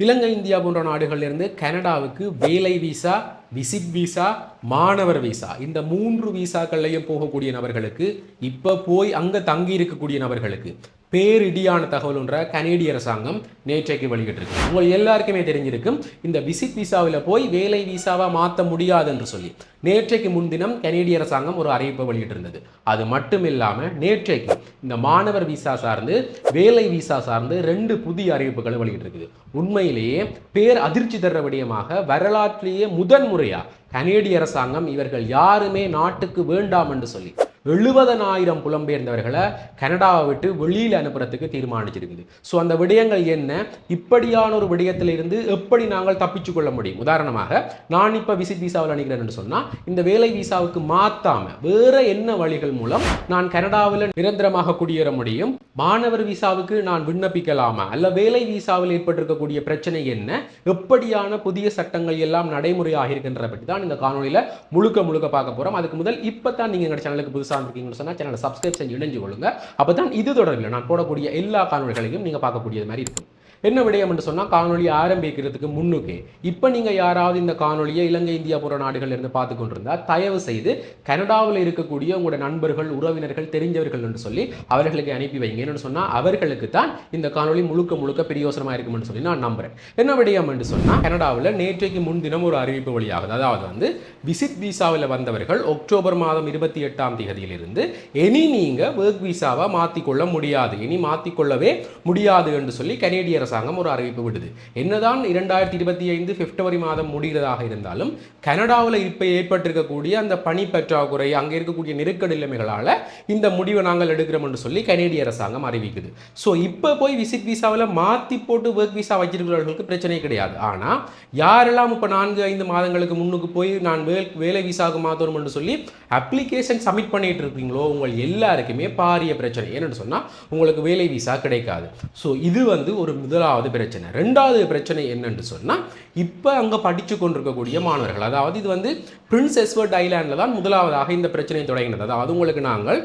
இலங்கை India போன்ற நாடுகளிலிருந்து கனடாவுக்கு வேலை விசா விசிட் விசா மாணவர் விசா. இந்த மூன்று விசாக்கள்லையும் போகக்கூடிய நபர்களுக்கு இப்போ போய் அங்கே தங்கி இருக்கக்கூடிய நபர்களுக்கு பேரிடியான தகவல் ஒன்ற கனேடிய அரசாங்கம் நேற்றைக்கு வெளியிட்டிருக்கு. உங்கள் எல்லாருக்குமே தெரிஞ்சிருக்கும் இந்த விசிட் விசாவில் போய் வேலை விசாவாக மாற்ற முடியாது என்று சொல்லி. நேற்றைக்கு முன்தினம் கனேடிய அரசாங்கம் ஒரு அறிவிப்பை வெளியிட்டிருந்தது. அது மட்டும் இல்லாமல் நேற்றைக்கு இந்த மாணவர் விசா சார்ந்து வேலை விசா சார்ந்து ரெண்டு புதிய அறிவிப்புகளை வெளியிட்டிருக்குது. உண்மையிலேயே பேர் அதிர்ச்சி தர விடயமாக வரலாற்றிலேயே முதன்முறையாக கனேடிய அரசாங்கம் இவர்கள் யாருமே நாட்டுக்கு வேண்டாம் என்று சொல்லி எழுபதனாயிரம் புலம்பெயர்ந்தவர்களை கனடாவை விட்டு வெளியில் அனுப்புறதுக்கு தீர்மானிச்சிருக்குது. ஸோ அந்த விடயங்கள் என்ன? இப்படியான ஒரு விடயத்திலிருந்து எப்படி நாங்கள் தப்பிச்சு கொள்ள முடியும்? உதாரணமாக நான் இப்போ விசிட் விசாவில் அனுக்கிறேன்னு சொன்னால் இந்த வேலை விசாவுக்கு மாற்றாமல் வேற என்ன வழிகள் மூலம் நான் கனடாவில் நிரந்தரமாக குடியேற முடியும்? மாணவர் விசாவுக்கு நான் விண்ணப்பிக்கலாமா? அல்ல வேலை விசாவில் ஏற்பட்டிருக்கக்கூடிய பிரச்சனை என்ன? எப்படியான புதிய சட்டங்கள் எல்லாம் நடைமுறையாக இருக்கின்ற பற்றி தான் இந்த காணொலியில் முழுக்க முழுக்க பார்க்க போகிறோம் அதுக்கு முதல் இப்போ தான் நீங்கள் எங்கள் சேனலுக்கு புதுசாக இருக்கீங்கன்னு சொன்னால் சேனலை சப்ஸ்கிரைப் செஞ்சு இணைஞ்சு கொள்ளுங்க. அப்போ தான் இது தொடர்பில் நான் போடக்கூடிய எல்லா காணொலிகளையும் நீங்கள் பார்க்கக்கூடியது மாதிரி இருக்கும். என்ன விடயம் என்று சொன்னால் காணொலி ஆரம்பிக்கிறதுக்கு முன்னுக்கே இப்போ நீங்கள் யாராவது இந்த காணொலியை இலங்கை இந்தியா போன்ற நாடுகள் இருந்து பார்த்து கொண்டிருந்தால் தயவு செய்து கனடாவில் இருக்கக்கூடிய உங்களோட நண்பர்கள் உறவினர்கள் தெரிஞ்சவர்கள் என்று சொல்லி அவர்களுக்கு அனுப்பி வைங்க. என்னன்னு சொன்னால் அவர்களுக்கு தான் இந்த காணொலி முழுக்க முழுக்க பிரயோசனமாக இருக்கும்னு சொல்லி நான் நம்புகிறேன் என்ன விடயம் என்று சொன்னால் கனடாவில் நேற்றைக்கு முன்தினம் ஒரு அறிவிப்பு வழியாகுது அதாவது வந்து விசிட் விசாவில் வந்தவர்கள் அக்டோபர் மாதம் இருபத்தி எட்டாம் தேதியிலிருந்து இனி நீங்கள் ஒர்க் விசாவை மாற்றிக்கொள்ள முடியாது. இனி மாற்றிக்கொள்ளவே முடியாது என்று சொல்லி கனேடிய அரசு அரசாங்கம் ஒரு அறிவிப்பு விடுது. என்னதான் இரண்டாயிரத்தி இருபத்தி ஐந்து பிப்ரவரி மாதம் முடிகிறதாக இருந்தாலும் கனடாவில் இப்போ ஏற்பட்டிருக்கக்கூடிய அந்த பனி பற்றாக்குறை அங்கே இருக்கக்கூடிய நெருக்கடி நிலைமைகளால் இந்த முடிவை நாங்கள் எடுக்கிறோம் என்று சொல்லி கனேடிய அரசாங்கம் அறிவிக்குது. ஸோ இப்போ போய் விசிட் விசாவில் மாற்றி போட்டு ஒர்க் விசா வச்சிருக்கிறவர்களுக்கு பிரச்சனை கிடையாது. ஆனால் யாரெல்லாம் இப்போ நான்கு ஐந்து மாதங்களுக்கு முன்னுக்கு போய் நான் வே வேலை விசாவுக்கு மாற்றணும் என்று சொல்லி அப்ளிகேஷன் சப்மிட் பண்ணிட்டு இருக்கீங்களோ உங்கள் எல்லாருக்குமே பாரிய பிரச்சனை. ஏன்னு சொன்னால் உங்களுக்கு வேலை விசா கிடைக்காது. ஸோ இது வந்து ஒரு முதலாக முதலாவது பிரச்சனை. ரெண்டாவது பிரச்சனை என்னன்னு சொன்னால் இப்போ அங்கே படித்து கொண்டிருக்கக்கூடிய மாணவர்கள் அதாவது இது வந்து பிரின்ஸ் எஸ்வர்ட் ஐலாண்டில் தான் முதலாவதாக இந்த பிரச்சனை தொடங்கினது. அதாவது உங்களுக்கு நாங்கள்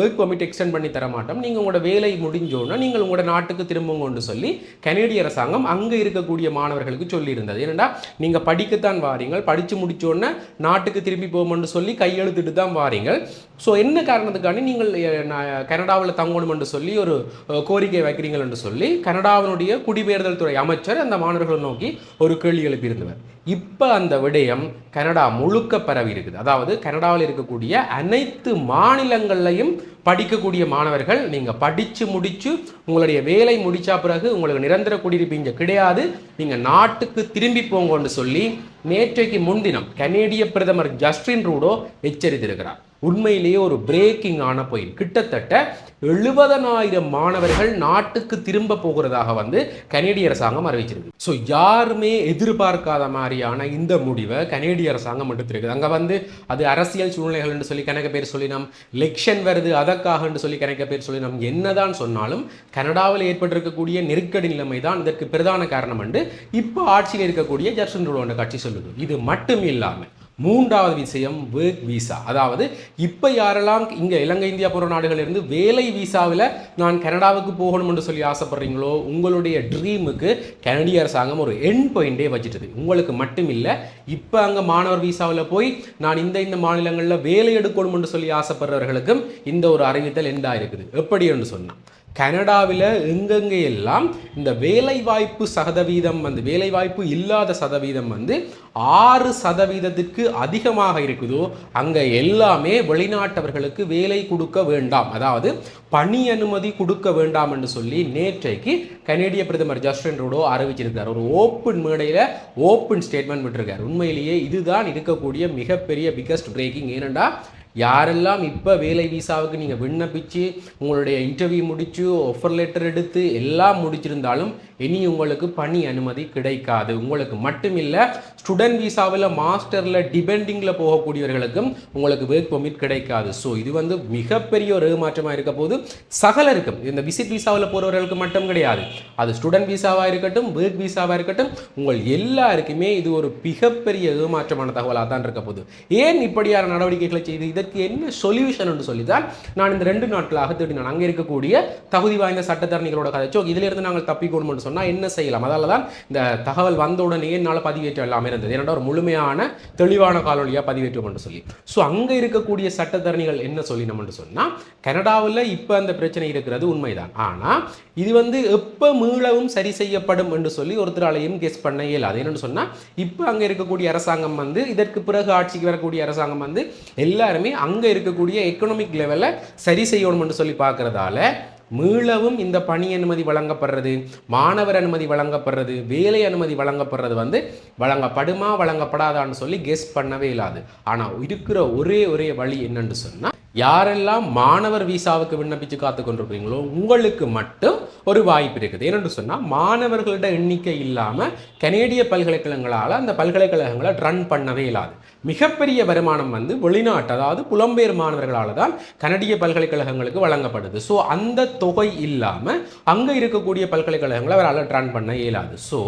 ஒர்க் பர்மிட் எக்ஸ்டெண்ட் பண்ணி தர மாட்டோம். நீங்கள் உங்களோட வேலை முடிஞ்சோன்னா நீங்கள் உங்களோட நாட்டுக்கு திரும்புங்கன்னு சொல்லி கனேடிய அரசாங்கம் அங்கே இருக்கக்கூடிய மாணவர்களுக்கு சொல்லியிருந்தது. ஏன்னா நீங்கள் படிக்கத்தான் வாரீங்கள். படித்து முடிச்சோன்னே நாட்டுக்கு திரும்பி போகணும்னு சொல்லி கையெழுத்துட்டு தான் வாரீங்கள். ஸோ என்ன காரணத்துக்காண்டி நீங்கள் கனடாவில் தங்கணும்னு சொல்லி ஒரு கோரிக்கை வைக்கிறீங்கள்னு சொல்லி கனடாவினுடைய குடிபெயர்தல் துறை அமைச்சர் அந்த மாணவர்களை நோக்கி ஒரு கேள்வி எழுப்பியிருந்தவர் இப்போ அந்த விடயம் கனடா முழுக்க பரவி இருக்குது. அதாவது கனடாவில் இருக்கக்கூடிய அனைத்து மாநிலங்கள்லையும் படிக்கக்கூடிய மாணவர்கள் நீங்கள் படித்து முடித்து உங்களுடைய வேலை முடிச்சா பிறகு உங்களுக்கு நிரந்தர குடியிருப்பு இங்கே கிடையாது. நீங்கள் நாட்டுக்கு திரும்பி போங்கன்னு சொல்லி நேற்றைக்கு முன்தினம் கனேடிய பிரதமர் ஜஸ்டின் ரூடோ எச்சரித்திருக்கிறார். உண்மையிலேயே ஒரு பிரேக்கிங் ஆன பாயிண்ட் கிட்டத்தட்ட எழுபதனாயிரம் மாணவர்கள் நாட்டுக்கு திரும்ப போகிறதாக வந்து கனேடிய அரசாங்கம் அறிவிச்சிருக்கு. ஸோ யாருமே எதிர்பார்க்காத மாதிரியான இந்த முடிவை கனேடிய அரசாங்கம் எடுத்திருக்குது. அங்கே வந்து அது அரசியல் சூழ்நிலைகள் என்று சொல்லி கணக்க பேர் சொல்லி நாம் லெக்ஷன் வருது அதற்காக என்று சொல்லி கணக்க பேர் சொல்லினோம். என்னதான் சொன்னாலும் கனடாவில் ஏற்பட்டிருக்கக்கூடிய நெருக்கடி நிலைமை தான் இதற்கு பிரதான காரணம் என்று இப்போ ஆட்சியில் இருக்கக்கூடிய ஜர்சன் ரூடோ கட்சி சொல்லுது. இது மட்டும் இல்லாமல் மூன்றாவது விஷயம் ஒர்க் விசா அதாவது இப்போ யாரெல்லாம் இங்கே இலங்கை இந்தியா போன்ற நாடுகளிலிருந்து வேலை விசாவில் நான் கனடாவுக்கு போகணும் என்று சொல்லி ஆசைப்படுறீங்களோ உங்களுடைய ட்ரீமுக்கு கனடிய அரசாங்கம் ஒரு என் பாயிண்டே வச்சுட்டது. உங்களுக்கு மட்டும் இல்லை இப்போ அங்கே மாணவர் விசாவில் போய் நான் இந்த இந்த மாநிலங்களில் வேலை எடுக்கணும் என்று சொல்லி ஆசைப்படுறவர்களுக்கும் இந்த ஒரு அறிவித்தல் எண்டாக இருக்குது. எப்படி என்று சொன்னால் கனடாவில் எங்கெங்கே எல்லாம் இந்த வேலைவாய்ப்பு சதவீதம் வந்து வேலைவாய்ப்பு இல்லாத சதவீதம் வந்து ஆறு சதவீதத்திற்கு அதிகமாக இருக்குதோ அங்கே எல்லாமே வெளிநாட்டவர்களுக்கு வேலை கொடுக்க வேண்டாம். அதாவது பணி அனுமதி கொடுக்க வேண்டாம் என்று சொல்லி நேற்றைக்கு கனேடிய பிரதமர் ஜஸ்டின் ட்ரூடோ அறிவிச்சிருக்கார் ஒரு ஓப்பன் மேடையில் ஓப்பன் ஸ்டேட்மெண்ட் விட்டுருக்கார். உண்மையிலேயே இதுதான் இருக்கக்கூடிய மிகப்பெரிய பிக்கஸ்ட் பிரேக்கிங் ஏனெண்டா யாரெல்லாம் இப்போ வேலை விசாவுக்கு நீங்கள் விண்ணப்பிச்சு உங்களுடைய இன்டர்வியூ முடிச்சு ஆஃபர் லெட்டர் எடுத்து எல்லாம் முடிச்சிருந்தாலும் இனி உங்களுக்கு பணி அனுமதி கிடைக்காது. உங்களுக்கு மட்டும் இல்லை ஸ்டூடெண்ட் விசாவில் மாஸ்டரில் டிபெண்டிங்கில் போகக்கூடியவர்களுக்கும் உங்களுக்கு ஒர்க் பெர்மிட் கிடைக்காது. ஸோ இது வந்து மிகப்பெரிய ஒரு ஏமாற்றமாக இருக்க போது சகலருக்கும் இந்த விசிட் விசாவில் போகிறவர்களுக்கு மட்டும் கிடையாது. அது ஸ்டூடெண்ட் விசாவாக இருக்கட்டும் ஒர்க் விசாவாக இருக்கட்டும் உங்கள் எல்லாருக்குமே இது ஒரு மிகப்பெரிய ஏமாற்றமான தகவலாக தான் இருக்க போகுது. ஏன் இப்படியான நடவடிக்கைகளை செய்து இதை இதற்கு என்ன சொல்யூஷன் என்று சொல்லிதான் நான் இந்த ரெண்டு நாட்களாக தேடினேன் அங்கே இருக்கக்கூடிய தகுதி வாய்ந்த சட்டத்தரணிகளோட கதைச்சோ இதிலிருந்து நாங்கள் தப்பிக்கணும்னு என்று சொன்னால் என்ன செய்யலாம்? அதால தான் இந்த தகவல் வந்த உடனே என்னால் பதிவேற்றம் எல்லாமே இருந்தது. ஏன்னா ஒரு முழுமையான தெளிவான காலொலியாக பதிவேற்றம் என்று சொல்லி. ஸோ அங்கே இருக்கக்கூடிய சட்டத்தரணிகள் என்ன சொல்லினோம்னு சொன்னால் கனடாவில் இப்போ அந்த பிரச்சனை இருக்கிறது உண்மைதான். ஆனால் இது வந்து எப்போ மீளவும் சரி செய்யப்படும் என்று சொல்லி ஒருத்தராலையும் கெஸ் பண்ண இயலாது. என்னென்னு சொன்னால் இப்போ அங்கே இருக்கக்கூடிய அரசாங்கம் வந்து இதற்கு பிறகு ஆட்சிக்கு வரக்கூடிய அரசாங்கம் வந்து எல்லாருமே அங்கே இருக்கக்கூடிய எக்கனாமிக் லெவலில் சரி செய்யணும்னு சொல்லி பார்க்கறதால மீளவும் இந்த பணி அனுமதி வழங்கப்படுறது மாணவர் அனுமதி வழங்கப்படுறது வேலை அனுமதி வழங்கப்படுறது வந்து வழங்கப்படுமா வழங்கப்படாதான்னு சொல்லி கெஸ் பண்ணவே இல்லாது. ஆனால் இருக்கிற ஒரே ஒரே வழி என்னன்னு சொன்னால் யாரெல்லாம் மாணவர் விசாவுக்கு விண்ணப்பிச்சு காத்து கொண்டிருக்கிறீங்களோ உங்களுக்கு மட்டும் ஒரு வாய்ப்பு இருக்குது. ஏனென்று சொன்னால் மாணவர்களோட எண்ணிக்கை இல்லாமல் கனேடிய பல்கலைக்கழகங்களால் அந்த பல்கலைக்கழகங்களை ரன் பண்ணவே இல்லாது. மிகப்பெரிய வருமானம் வந்து வெளிநாட்டு அதாவது புலம்பெயர் மாணவர்களால் தான் கனடிய பல்கலைக்கழகங்களுக்கு வழங்கப்படுது. ஸோ அந்த தொகை இல்லாமல் அங்கே இருக்கக்கூடிய பல்கலைக்கழகங்களை அவரால் ரன் பண்ண இயலாது. ஸோ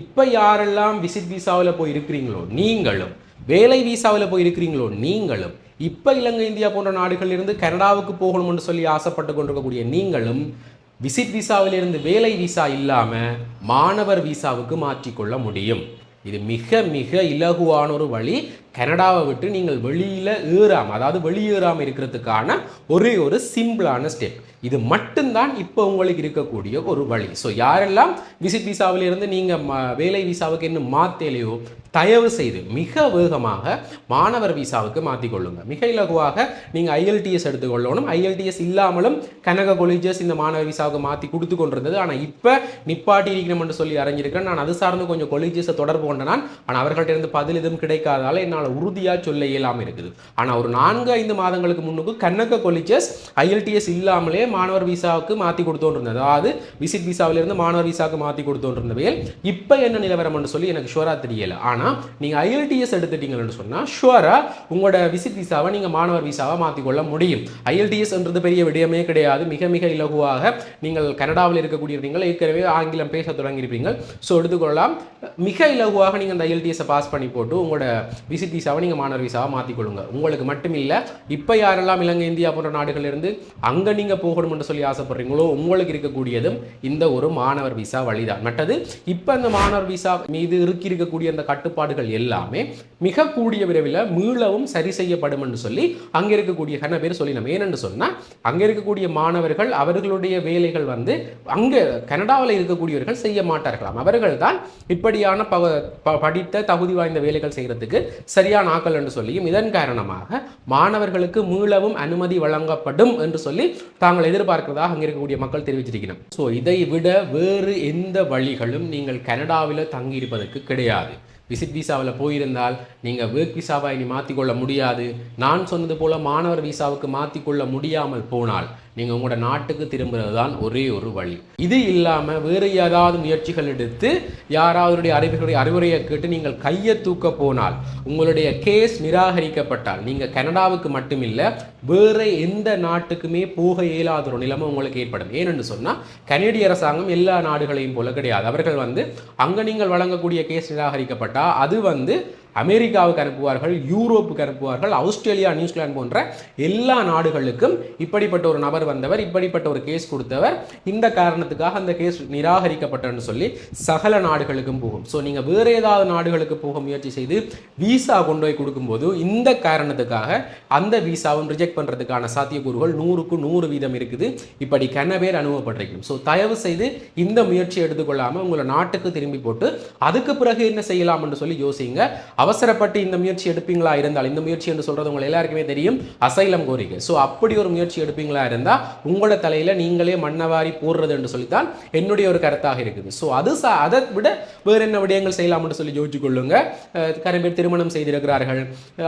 இப்போ யாரெல்லாம் விசிட் விசாவில் போய் இருக்கிறீங்களோ நீங்களும் வேலை விசாவில் போய் இருக்கிறீங்களோ நீங்களும் இப்போ இலங்கை இந்தியா போன்ற நாடுகளில் இருந்து கனடாவுக்கு என்று சொல்லி ஆசைப்பட்டு கொண்டிருக்கக்கூடிய நீங்களும் விசிட் விசாவிலிருந்து வேலை விசா இல்லாமல் மாணவர் விசாவுக்கு மாற்றிக்கொள்ள முடியும். இது மிக மிக இலகுவான ஒரு வழி. கனடாவை விட்டு நீங்கள் வெளியில் ஏறாமல் அதாவது வெளியேறாமல் இருக்கிறதுக்கான ஒரே ஒரு சிம்பிளான ஸ்டெப். இது மட்டும்தான் இப்போ உங்களுக்கு இருக்கக்கூடிய ஒரு வழி. ஸோ யாரெல்லாம் விசிட் விசாவிலிருந்து நீங்கள் வேலை விசாவுக்கு இன்னும் மாற்றலையோ தயவு செய்து மிக வேகமாக மாணவர் விசாவுக்கு மாற்றிக்கொள்ளுங்க மிக இலகுவாக நீங்கள் ஐஎல்டிஎஸ் எடுத்துக்கொள்ளணும் ஐஎல்டிஎஸ் இல்லாமலும் கனக கொலிஜஸ் இந்த மாணவர் விசாவுக்கு மாற்றி கொடுத்து கொண்டிருந்தது. ஆனால் இப்போ நிப்பாட்டி இருக்கணும்னு சொல்லி அறிஞ்சிருக்கிறேன். நான் அது சார்ந்து கொஞ்சம் கொலிஜஸை தொடர்பு கொண்ட நான். ஆனால் அவர்கள்ட்ட இருந்து பதில் எதுவும் கிடைக்காதால என்னால் உறுதியாக சொல்ல இயலாமல் இருக்குது. ஆனால் ஒரு நான்கு ஐந்து மாதங்களுக்கு முன்னுக்கு கண்ணக்க கொலேஜஸ் ஐஎல்டிஎஸ் இல்லாமலே மாணவர் விசாவுக்கு மாற்றி கொடுத்தோன்னு இருந்தது அதாவது விசிட் விசாவிலிருந்து மாணவர் விசாவுக்கு மாற்றி கொடுத்தோன்னு இருந்தவையில் இப்போ என்ன நிலவரம்னு சொல்லி எனக்கு ஷுவராக தெரியல. ஆனால் நீங்கள் ஐஎல்டிஎஸ் எடுத்துட்டீங்கன்னு சொன்னால் ஷுவராக உங்களோட விசிட் விசாவை நீங்கள் மாணவர் விசாவை மாற்றிக்கொள்ள முடியும். ஐஎல்டிஎஸ்ன்றது பெரிய விடயமே கிடையாது. மிக மிக இலகுவாக நீங்கள் கனடாவில் இருக்கக்கூடிய நீங்கள் ஏற்கனவே ஆங்கிலம் பேச தொடங்கியிருப்பீங்க ஸோ எடுத்துக்கொள்ளலாம். மிக இலகுவாக நீங்கள் அந்த ஐஎல்டிஎஸை பாஸ் பண்ணி போட்டு உங்களோட விசிட் விசாவை நீங்கள் மாணவர் விசாவாக மாற்றிக்கொள்ளுங்க உங்களுக்கு மட்டும் இல்லை இப்போ யாரெல்லாம் இலங்கை இந்தியா போன்ற நாடுகளிலிருந்து அங்கே நீங்கள் போகணும்னு சொல்லி ஆசைப்படுறீங்களோ உங்களுக்கு இருக்கக்கூடியதும் இந்த ஒரு மாணவர் விசா வழிதான். மற்றது இப்போ அந்த மாணவர் விசா மீது இருக்கி இருக்கக்கூடிய அந்த கட்டுப்பாடுகள் எல்லாமே மிக கூடிய விரைவில் மீளவும் சரி செய்யப்படும் என்று சொல்லி அங்கே இருக்கக்கூடிய கன பேர் சொல்லினோம். ஏனென்று சொன்னால் அங்கே இருக்கக்கூடிய மாணவர்கள் அவர்களுடைய வேலைகள் வந்து அங்கே கனடாவில் இருக்கக்கூடியவர்கள் செய்ய மாட்டார்களாம். அவர்கள் தான் இப்படியான ப படித்த தகுதி வாய்ந்த வேலைகள் செய்கிறதுக்கு சரியான ஆக்கள் என்று சொல்லியும் இதன் காரணமாக மாணவர்களுக்கு மீளவும் அனுமதி வழங்கப்படும் என்று சொல்லி தாங்கள் எதிர்பார்க்கிறதாக அங்கே இருக்கக்கூடிய மக்கள் தெரிவிச்சிருக்கணும் ஸோ இதை விட வேறு எந்த வழிகளும் நீங்கள் கனடாவில் தங்கியிருப்பதற்கு கிடையாது. விசிட் விசாவில் போயிருந்தால் நீங்கள் ஒர்க் விசாவை இனி மாற்றிக்கொள்ள முடியாது. நான் சொன்னது போல் மாணவர் விசாவுக்கு மாற்றிக்கொள்ள முடியாமல் போனால் நீங்கள் உங்களோட நாட்டுக்கு திரும்புறது தான் ஒரே ஒரு வழி. இது இல்லாமல் வேறு ஏதாவது முயற்சிகள் எடுத்து யாராவதுடைய அறிவுகளுடைய அறிவுரையை கேட்டு நீங்கள் கையை தூக்க போனால் உங்களுடைய கேஸ் நிராகரிக்கப்பட்டால் நீங்கள் கனடாவுக்கு மட்டுமில்லை வேறு எந்த நாட்டுக்குமே போக இயலாத ஒரு நிலைமை உங்களுக்கு ஏற்படும். ஏனென்று சொன்னால் கனேடிய அரசாங்கம் எல்லா நாடுகளையும் போல கிடையாது. அவர்கள் வந்து அங்கே நீங்கள் வழங்கக்கூடிய கேஸ் நிராகரிக்கப்பட்டால் அது வந்து அமெரிக்காவுக்கு அனுப்புவார்கள் யூரோப்புக்கு அனுப்புவார்கள் ஆஸ்திரேலியா நியூசிலாந்து போன்ற எல்லா நாடுகளுக்கும் இப்படிப்பட்ட ஒரு நபர் வந்தவர் இப்படிப்பட்ட ஒரு கேஸ் கொடுத்தவர். இந்த காரணத்துக்காக அந்த கேஸ் நிராகரிக்கப்பட்டன்னு சொல்லி சகல நாடுகளுக்கும் போகும். ஸோ நீங்கள் வேறு ஏதாவது நாடுகளுக்கு போக முயற்சி செய்து விசா கொண்டு போய் கொடுக்கும்போது இந்த காரணத்துக்காக அந்த விசாவும் ரிஜெக்ட் பண்ணுறதுக்கான சாத்தியக்கூறுகள் நூறுக்கு நூறு வீதம் இருக்குது. இப்படி கன பேர் அனுபவப்பட்டிருக்கும். ஸோ தயவு செய்து இந்த முயற்சி எடுத்துக்கொள்ளாமல் உங்களை நாட்டுக்கு திரும்பி போட்டு அதுக்கு பிறகு என்ன செய்யலாம்னு சொல்லி யோசிங்க. அவசரப்பட்டு இந்த முயற்சி எடுப்பீங்களா இருந்தால் இந்த முயற்சி என்று சொல்றது உங்க எல்லாருக்குமே தெரியும் அசைலம் கோரிக்கை. ஸோ அப்படி ஒரு முயற்சி எடுப்பீங்களா இருந்தால் உங்களோட தலையில நீங்களே மண்ணவாரி போடுறது என்று சொல்லித்தான் என்னுடைய ஒரு கருத்தாக இருக்குது. ஸோ அது சா- அதை விட வேறு என்ன விடயங்கள் செய்யலாம்னு சொல்லி யோசிச்சு கொள்ளுங்க. கரை பேர் திருமணம் செய்திருக்கிறார்கள்.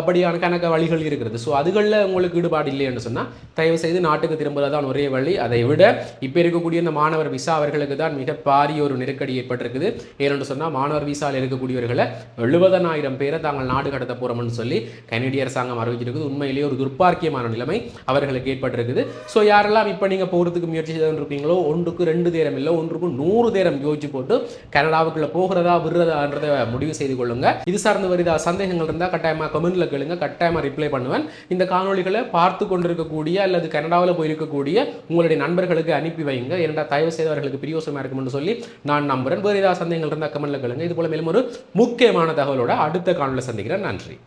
அப்படியான கணக்க வழிகள் இருக்கிறது ஸோ அதுகளில் உங்களுக்கு ஈடுபாடு இல்லை என்று சொன்னால் தயவு செய்து நாட்டுக்கு திரும்புவதுதான் ஒரே வழி. அதை விட இப்போ இருக்கக்கூடிய இந்த மாணவர் விசா அவர்களுக்கு தான் மிக பாரிய ஒரு நெருக்கடி ஏற்பட்டிருக்குது. ஏனென்று சொன்னால் மாணவர் விசாவில் இருக்கக்கூடியவர்களை எழுபதனாயிரம் பேரை தாங்கள் நாடு கடத்த போறோம்னு சொல்லி கனேடிய அரசாங்கம் அறிவிச்சிருக்குது. உண்மையிலேயே ஒரு துர்ப்பாக்கியமான நிலைமை அவர்களுக்கு ஏற்பட்டிருக்குது. ஸோ யாரெல்லாம் இப்போ நீங்கள் போகிறதுக்கு முயற்சி செய்துருப்பீங்களோ ஒன்றுக்கு ரெண்டு தேரம் இல்லை ஒன்றுக்கு நூறு தேரம் யோசிச்சு போட்டு கனடாவுக்குள்ள போகிறதா விடுறதான்றதை முடிவு செய்து கொள்ளுங்க. இது சார்ந்து வருதா சந்தேகங்கள் இருந்தால் கட்டாயமாக கமெண்ட்ல கேளுங்க கட்டாயமாக ரிப்ளை பண்ணுவேன். இந்த காணொளிகளை பார்த்து கொண்டிருக்கக்கூடிய அல்லது கனடாவில் போயிருக்கக்கூடிய உங்களுடைய நண்பர்களுக்கு அனுப்பி வைங்க. ஏன்னா தயவு செய்து அவர்களுக்கு பிரியோசமாக இருக்கும்னு சொல்லி நான் நம்புகிறேன் வேறு ஏதாவது சந்தேகங்கள் இருந்தால் கமெண்ட்டில் கேளுங்க. இது போல மேலும் ஒரு முக்கியமான தகவலோட அடுத்த அடுத்த காணொலியில் சந்திக்கிறேன். நன்றி.